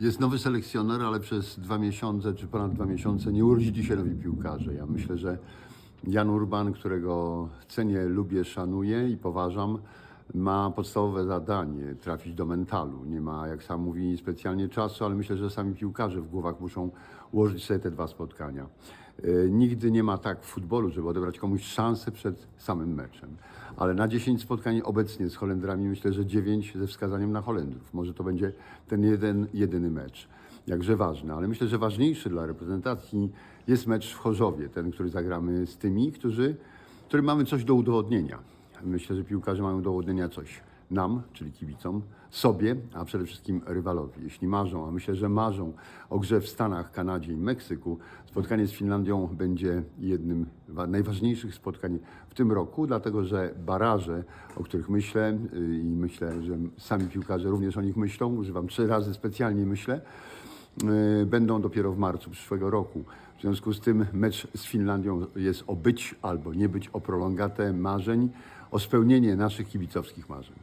Jest nowy selekcjoner, ale przez dwa miesiące czy ponad dwa miesiące nie urodzili się nowi piłkarze. Ja myślę, że Jan Urban, którego cenię, lubię, szanuję i poważam, ma podstawowe zadanie trafić do mentalu. Nie ma, jak sam mówi, specjalnie czasu, ale myślę, że sami piłkarze w głowach muszą ułożyć sobie te dwa spotkania. E, Nigdy nie ma tak w futbolu, żeby odebrać komuś szansę przed samym meczem. Ale na 10 spotkań obecnie z Holendrami myślę, że 9 ze wskazaniem na Holendrów. Może to będzie ten jeden, jedyny mecz. Jakże ważny, ale myślę, że ważniejszy dla reprezentacji jest mecz w Chorzowie, ten, który zagramy z tymi, którzy, którym mamy coś do udowodnienia. Myślę, że piłkarze mają do udowodnienia coś nam, czyli kibicom, sobie, a przede wszystkim rywalowi. Jeśli marzą, a myślę, że marzą o grze w Stanach, Kanadzie i Meksyku, spotkanie z Finlandią będzie jednym z najważniejszych spotkań w tym roku, dlatego że baraże, o których myślę yy, i myślę, że sami piłkarze również o nich myślą, używam trzy razy specjalnie myślę, będą dopiero w marcu przyszłego roku. W związku z tym mecz z Finlandią jest o być albo nie być, o prolongatę marzeń, o spełnienie naszych kibicowskich marzeń.